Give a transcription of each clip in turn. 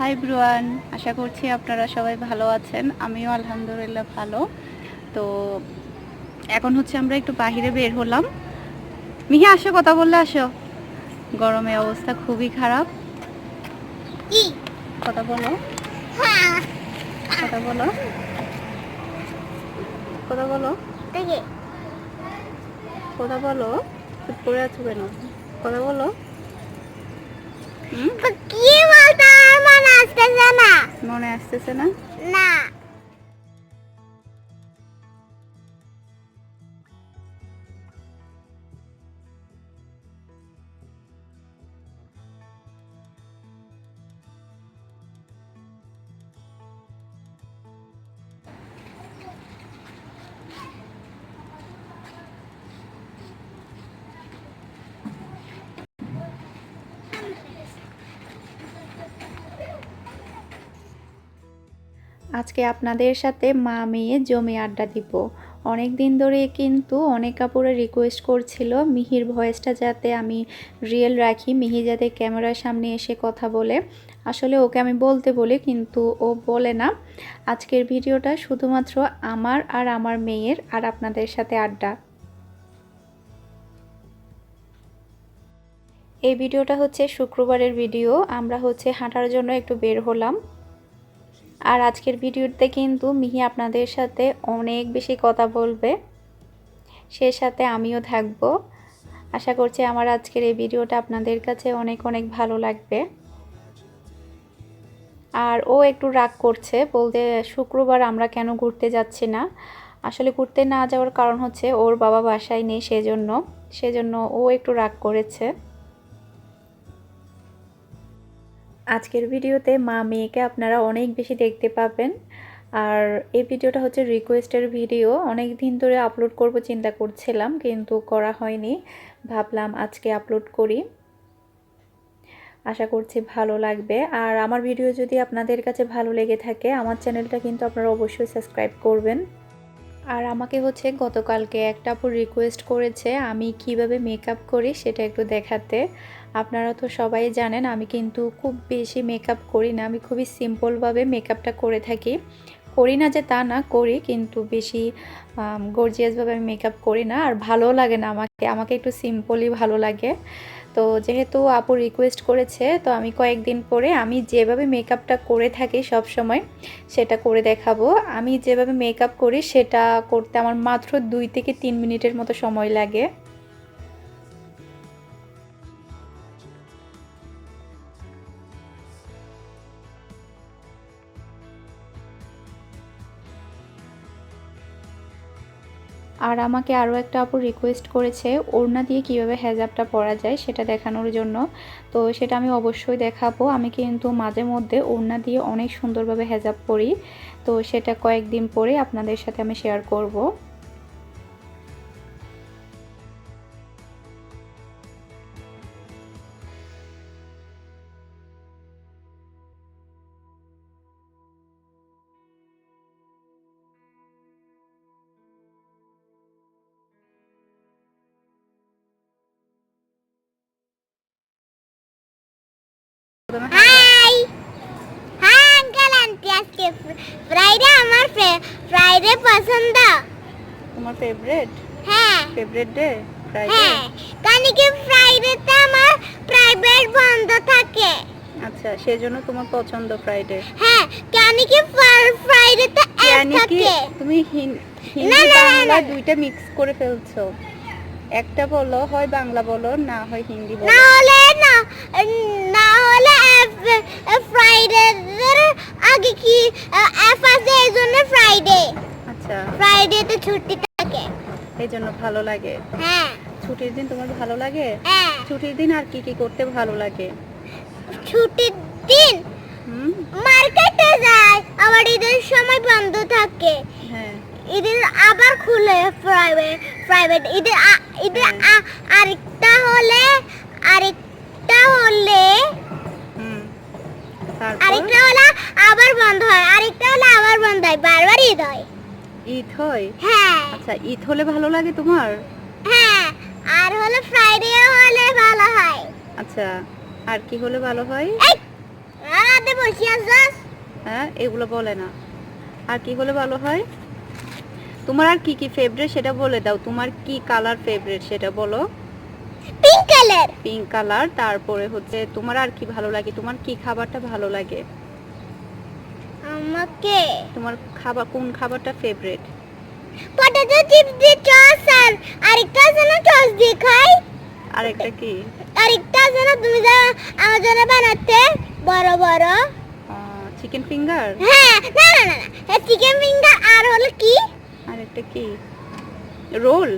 High ব্রুয়ান আশা করছি আপনারা সবাই ভালো আছেন। আমিও আলহামদুলিল্লাহ ভালো। তো এখন হচ্ছে আমরা একটু বাইরে বের হলাম। মিহি আসো কথা বললে আসো। গরমে অবস্থা খুবই খারাপ। কথা বলো। হ্যাঁ। কথা বলো। কথা বলো। কথা বলো। চুপ করে আছো কেন? কথা বলো। হুম? কি আসতেছে না। মনে আসতেছে না? না। আজকে আপনাদের সাথে মা মেয়ে জমি আড্ডা দিব। অনেক দিন ধরে কিন্তু অনেক কাপড়ে রিকোয়েস্ট করছিল মিহির ভয়েসটা যাতে আমি রিয়েল রাখি, মিহি যাতে ক্যামেরার সামনে এসে কথা বলে। আসলে ওকে আমি বলতে বলি কিন্তু ও বলে না। আজকের ভিডিওটা শুধুমাত্র আমার আর আমার মেয়ের আর আপনাদের সাথে আড্ডা। এই ভিডিওটা হচ্ছে শুক্রবারের ভিডিও। আমরা হচ্ছে হাঁটার জন্য একটু বের হলাম। আর আজকের ভিডিওতে কিন্তু মিহি আপনাদের সাথে অনেক বেশি কথা বলবে। সে সাথে আমিও থাকব। আশা করছি আমার আজকের এই ভিডিওটা আপনাদের কাছে অনেক অনেক ভালো লাগবে। আর ও একটু রাগ করছে বলতে শুক্রবার আমরা কেন ঘুরতে যাচ্ছি না? আসলে ঘুরতে না যাওয়ার কারণ হচ্ছে ওর বাবা বাসায় নেই সেজন্য সেজন্য ও একটু রাগ করেছে। আজকের ভিডিওতে মা মেয়েকে আপনারা অনেক বেশি দেখতে পাবেন। আর এই ভিডিওটা হচ্ছে রিকোয়েস্টের ভিডিও। অনেক দিন ধরে আপলোড করব চিন্তা করছিলাম, কিন্তু করা হয়নি। ভাবলাম আজকে আপলোড করি। আশা করছি ভালো লাগবে। আর আমার ভিডিও যদি আপনাদের কাছে ভালো লেগে থাকে, আমার চ্যানেলটা কিন্তু আপনারা অবশ্যই সাবস্ক্রাইব করবেন। আর আমাকে হচ্ছে গতকালকে একটা আপু রিকোয়েস্ট করেছে আমি কীভাবে মেকআপ করি সেটা একটু দেখাতে। আপনারা তো সবাই জানেন আমি কিন্তু খুব বেশি মেকআপ করি না, আমি খুবই সিম্পলভাবে মেকআপটা করে থাকি। করি না যে তা না, করি কিন্তু বেশি গর্জিয়াসভাবে আমি মেকআপ করি না আর ভালো লাগে না আমাকে আমাকে একটু সিম্পলই ভালো লাগে। তো যেহেতু আপু রিকোয়েস্ট করেছে, তো আমি কয়েকদিন পরে আমি যেভাবে মেকআপটা করে থাকি সব সময় সেটা করে দেখাবো। আমি যেভাবে মেকআপ করি সেটা করতে আমার মাত্র দুই থেকে তিন মিনিটের মতো সময় লাগে। আর আমাকে আরও একটা আপু রিকোয়েস্ট করেছে, ওড়না দিয়ে কীভাবে হেজাবটা পরা যায় সেটা দেখানোর জন্য। তো সেটা আমি অবশ্যই দেখাবো। আমি কিন্তু মাঝে মধ্যে ওড়না দিয়ে অনেক সুন্দরভাবে হেজাব পরি। তো সেটা কয়েকদিন পরে আপনাদের সাথে আমি শেয়ার করব। হাই। হাই আঙ্কেল আন্টি আজকে ফ্রাইডে আমার ফ্রাইডে পছন্দ। তোমার ফেভারিট হ্যাঁ। ফেভারিট ডে ফ্রাইডে কারণ কি ফ্রাইডেতে আমার প্রাইভেট বন্ধ থাকে। আচ্ছা সেজন্য তোমার পছন্দ ফ্রাইডে হ্যাঁ কেন কি ফ্রাইডেতে জানি থাকে। তুমি হিন- হিন্দি বাংলা দুইটা মিক্স করে ফেলছো। একটা বলো হয় বাংলা বলো না হয় হিন্দি বলো। না হলে না ফ্রাইডে আগে কি অ্যাপ আছে এই জন্য ফ্রাইডে আচ্ছা। ফ্রাইডেতে ছুটি থাকে। এই জন্য ভালো লাগে? হ্যাঁ। ছুটির দিন তোমার ভালো লাগে? হ্যাঁ। ছুটির দিন আর কি কি করতে ভালো লাগে? ছুটির দিন মার্কেটে যায় আবার ঈদের সময় বন্ধ থাকে। হ্যাঁ। ঈদের আবার খুলে প্রাইভেট প্রাইভেট ঈদের ঈদের আরেকটা হলে আরেকটা হলে আবার বন্ধ হয় আরেকটা হলে আবার বন্ধ হয় বারবার ঈদ হয়। ঈদ হয়? হ্যাঁ। আচ্ছা ঈদ হলে ভালো লাগে তোমার? হ্যাঁ আর হলো ফ্রাইডে হলে ভালো হয়। আচ্ছা আর কি হলে ভালো হয়? এই ছাদে বসে আছিস হ্যাঁ এগুলো বলে না। আর কি হলে ভালো হয়? তোমার আর কি কি ফেভারিট সেটা বলে দাও। তোমার কি কালার ফেভারিট সেটা বলো। কালার। পিঙ্ক কালার তারপরে হচ্ছে তোমার আর কি ভালো লাগে? তোমার কি খাবারটা ভালো লাগে? আমাকে। তোমার খাবার কোন খাবারটা ফেভারিট পটেটো চিপস দিয়ে চস আর আরেকটা আছে না চস দিয়ে খাই। আর একটা কি? আরেকটা আছে না তুমি যা আমার জন্য বানাতে বড় বড়। চিকেন ফিঙ্গার হ্যাঁ না না না না চিকেন ফিঙ্গার আর হলো কি? আর একটা কি? রোল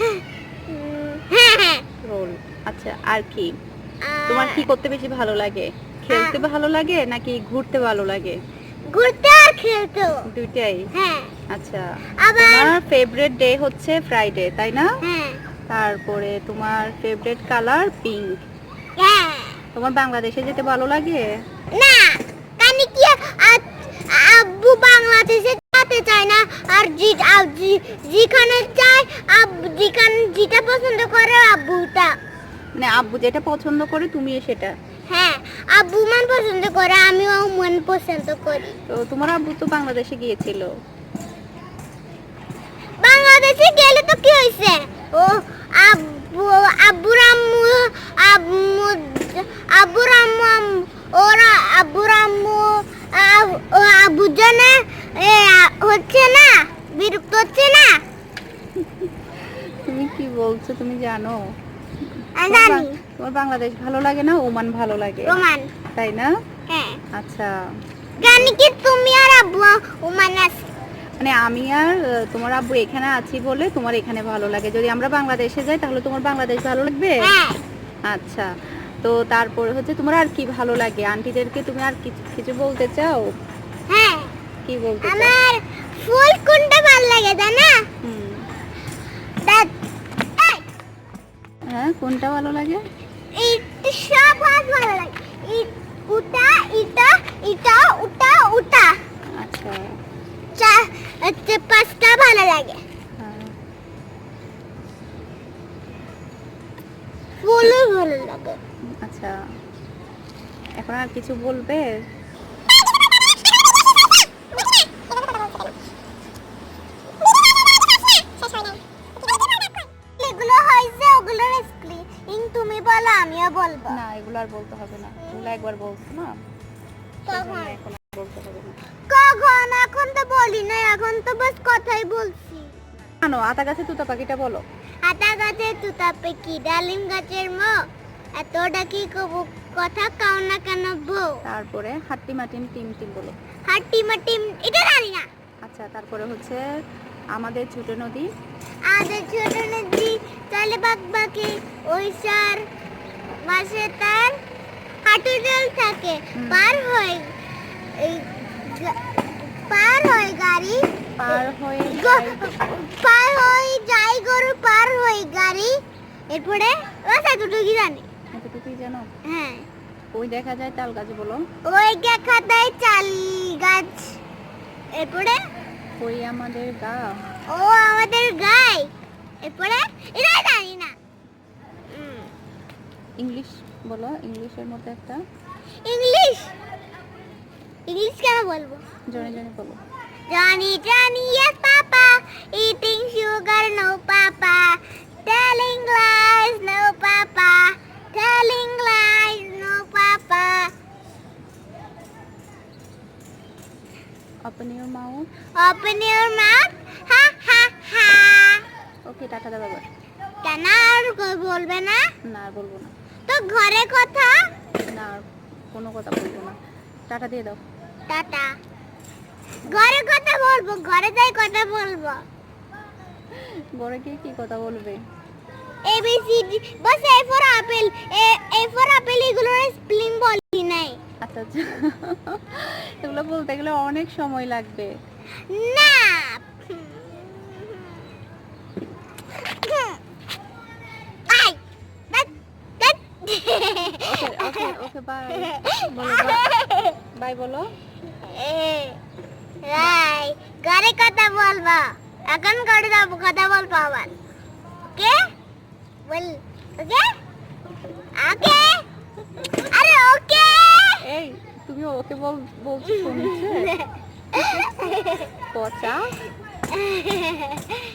উম, হ্যাঁ হ্যাঁ। রোল। আচ্ছা আর কি? তোমার কি করতে বেশি ভালো লাগে? খেলতে ভালো লাগে নাকি ঘুরতে ভালো লাগে? ঘুরতে আর খেলতে। দুইটাই? হ্যাঁ। আচ্ছা তোমার ফেভারিট ডে হচ্ছে ফ্রাইডে তাই না? হ্যাঁ। তারপরে তোমার ফেভারিট কালার পিঙ্ক তোমার বাংলাদেশে যেতে ভালো লাগে? না কারণ কি আব্বু বাংলাদেশে যেতে চায় না আর জি আব- জি- যেখানে চায় আব্বু যেখানে যেটা পছন্দ করে আব্বুটা। মানে আব্বু যেটা পছন্দ করে তুমি সেটা। হ্যাঁ আব্বু মান পছন্দ করে আমিও মন পছন্দ করি। তো তোমার আব্বু তো বাংলাদেশে গিয়েছিল। বাংলাদেশে গেলে তো কি হয়েছে ও আব্বু আব্বুর আম্মু আম্মু আব্বুর আম্মু আম- ওরা আব্বুর আম্মু আব- ও আব্বুর জন্য এ, হচ্ছে না? বিরক্ত হচ্ছে না? তুমি কি বলছো? তুমি জানো। তোমার বাংলাদেশ ভালো লাগে না ওমান ভালো লাগে? রোমান তাই না? হ্যাঁ। আচ্ছা। জানি কি তুমি আর আব্বু ওমান আছে মানে আমি আর তোমার আব্বু এখানে আছি বলে তোমার এখানে ভালো লাগে। যদি আমরা বাংলাদেশে যাই তাহলে তোমার বাংলাদেশ ভালো লাগবে? হ্যাঁ। আচ্ছা। তো তারপরে হচ্ছে তোমার আর কি ভালো লাগে? আন্টিদেরকে তুমি আর কিছু কিছু বলতে চাও? হ্যাঁ। কি বলতে আমার ফুল কোনটা ভালো লাগে জানা। হ্যাঁ কোনটা ভালো লাগে? এটা সব ভালো লাগে। উটা ইটা ইটা উটা উটা। আচ্ছা। চা পাঁচটা ভালো লাগে। হ্যাঁ। ফুলও ভালো লাগে। আচ্ছা। এখন আর কিছু বলবে? বলো আমিও বলব। না এগুলো আর বলতে হবে না। এগুলো একবার বলছো না? কখন? এখন বলতে হবে না। কখন? এখন তো বলি না এখন তো বাস কথাই বলছি। জানো আতা গাছে তুতা পাখিটা বলো। হাতা গাছে তুতাপে কি ডালিম গাছের মো। এতটা কি কবু কথা কাও না কেন বউ? তারপরে হাট্টি মাটিন টিম টিম বলো। হাট্টি মাটি এটা জানি না। আচ্ছা তারপরে হচ্ছে আমাদের ছোট নদী। আমাদের ছোট নদী চলে বাক বাকি ওই মাসে তার হাঁটু জল থাকে। পার হয় পার হয় গাড়ি পার হয়ে পার হয় যাই গরু পার হয় গাড়ি। এরপরে বাস এতটুকু জানি। এতটুকুই জানো? হ্যাঁ। ওই দেখা যায় তাল গাছ বলো। ওই দেখা দেয় চাল গাছ। এরপরে? ওই আমাদের গা। ও আমাদের গাই। এরপরে? এটা জানি না। ইংলিশ বলো ইংলিশের মতো একটা। ইংলিশ? ইংলিশ কেন বলব? জনে জনে বলো। জানি জানি yes papa eating sugar no papa telling lies no papa telling lies no papa open your mouth open your mouth ha ha ha okay tata দাদা বল কেন আর বলবে না? না বলব না। তো ঘরে কথা? না কোনো কথা বলব না। টাটা দিয়ে দাও। টাটা। ঘরে কথা বলব ঘরে যাই কথা বলব। ঘরে গিয়ে কি কথা বলবে? A B C D bus A for apple A A for apple এগুলো স্প্লিং বলি নাই। আচ্ছা আচ্ছা। এগুলো বলতে গেলে অনেক সময় লাগবে। না ওকে ওকে ওকে বাই বলো বাই বলো। রাই ঘরে কথা বলব। এখন ঘরে যাব কথা বলব আবার। ওকে? বল ওকে? ওকে? আরে ওকে? এই তুমি ওকে বল বলছি শুনছে? পচা?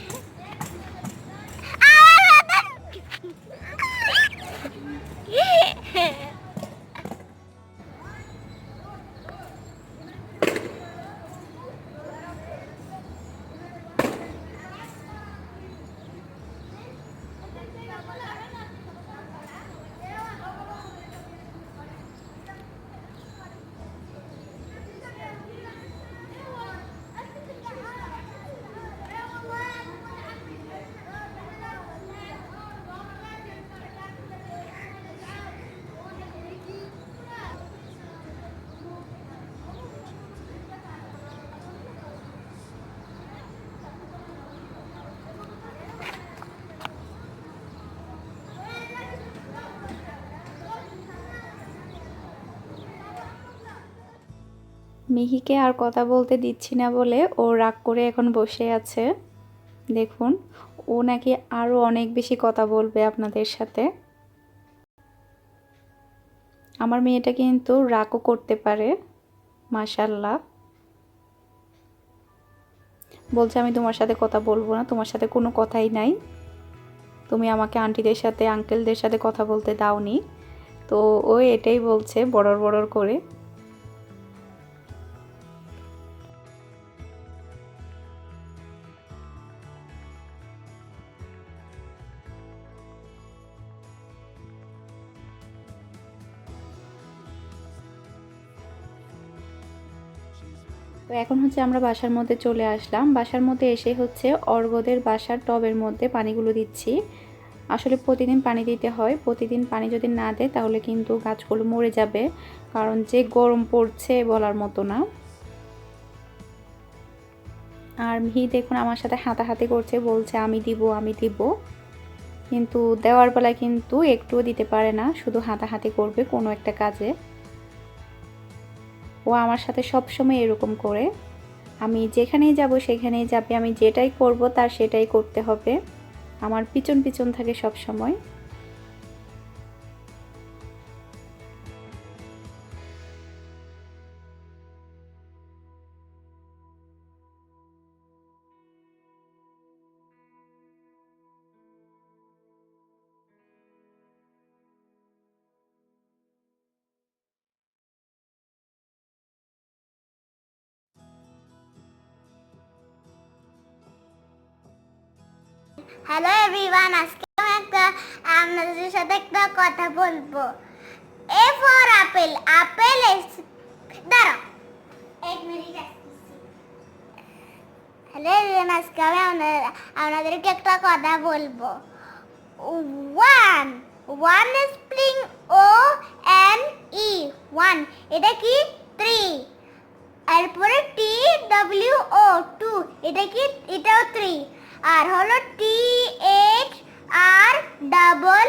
মিহিকে আর কথা বলতে দিচ্ছি না বলে ও রাগ করে এখন বসে আছে। দেখুন, ও নাকি আরও অনেক বেশি কথা বলবে আপনাদের সাথে। আমার মেয়েটা কিন্তু রাগও করতে পারে মাশাল্লাহ বলছে, আমি তোমার সাথে কথা বলব না, তোমার সাথে কোনো কথাই নাই। তুমি আমাকে আন্টিদের সাথে, আঙ্কেলদের সাথে কথা বলতে দাওনি। তো ও এটাই বলছে বড়র বড়র করে। তো এখন হচ্ছে আমরা বাসার মধ্যে চলে আসলাম। বাসার মধ্যে এসে হচ্ছে অর্গদের বাসার টবের মধ্যে পানিগুলো দিচ্ছি। আসলে প্রতিদিন পানি দিতে হয়। প্রতিদিন পানি যদি না দেয় তাহলে কিন্তু গাছগুলো মরে যাবে। কারণ যে গরম পড়ছে বলার মতো না। আর মিহি দেখুন আমার সাথে হাতাহাতি করছে, বলছে, আমি দিব আমি দিব। কিন্তু দেওয়ার বেলায় কিন্তু একটুও দিতে পারে না। শুধু হাতাহাতি করবে কোনো একটা কাজে। ও আমার সাথে সব সময় এরকম করে। আমি যেখানেই যাব সেখানেই যাবে, আমি যেটাই করব তার সেটাই করতে হবে। আমার পিছন পিছন থাকে সব সময় হ্যালো এভরিওয়ান আজকে আমি একটা আপনাদের সাথে একটা কথা বলব। এ ফর আপেল আপেল দাঁড়াও, এক মিনিট হ্যালো এভরিওয়ান আজকে আমি আপনাদের, আপনাদেরকে একটা কথা বলব। One one spelling O N E one এটা কি? থ্রি এরপরে টি ডব্লিউ ও টু এটা কি? এটাও থ্রি আর হলো T H R double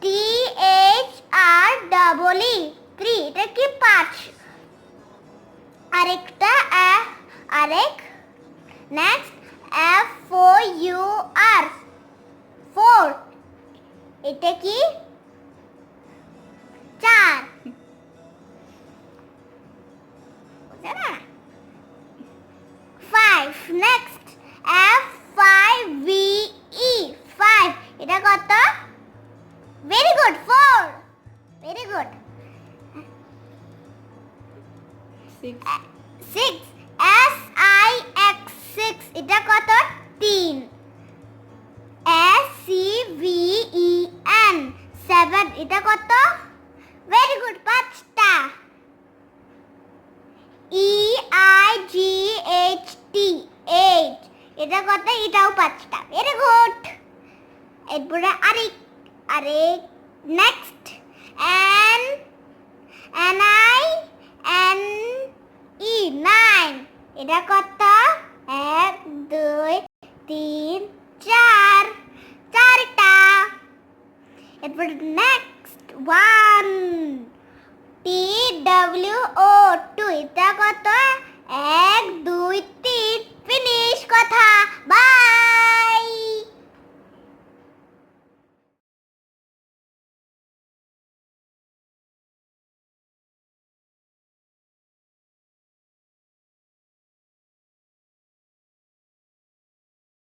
T H R double E three এটা কি পাঁচ? আরেকটা এ- আরেক। Next F O U R four এটা কি? সেভেন এটা কত? ভেরি গুড পাঁচটা। E I G H T eight এটা কত? এটাও পাঁচটা। ভেরি গুড এরপরে আরেক আরেক। Next N N I N E nine এটা কত? এক, দুই, তিন এরপর next one T W O two এটা কত এক দুই তিন ফিনিশ কথা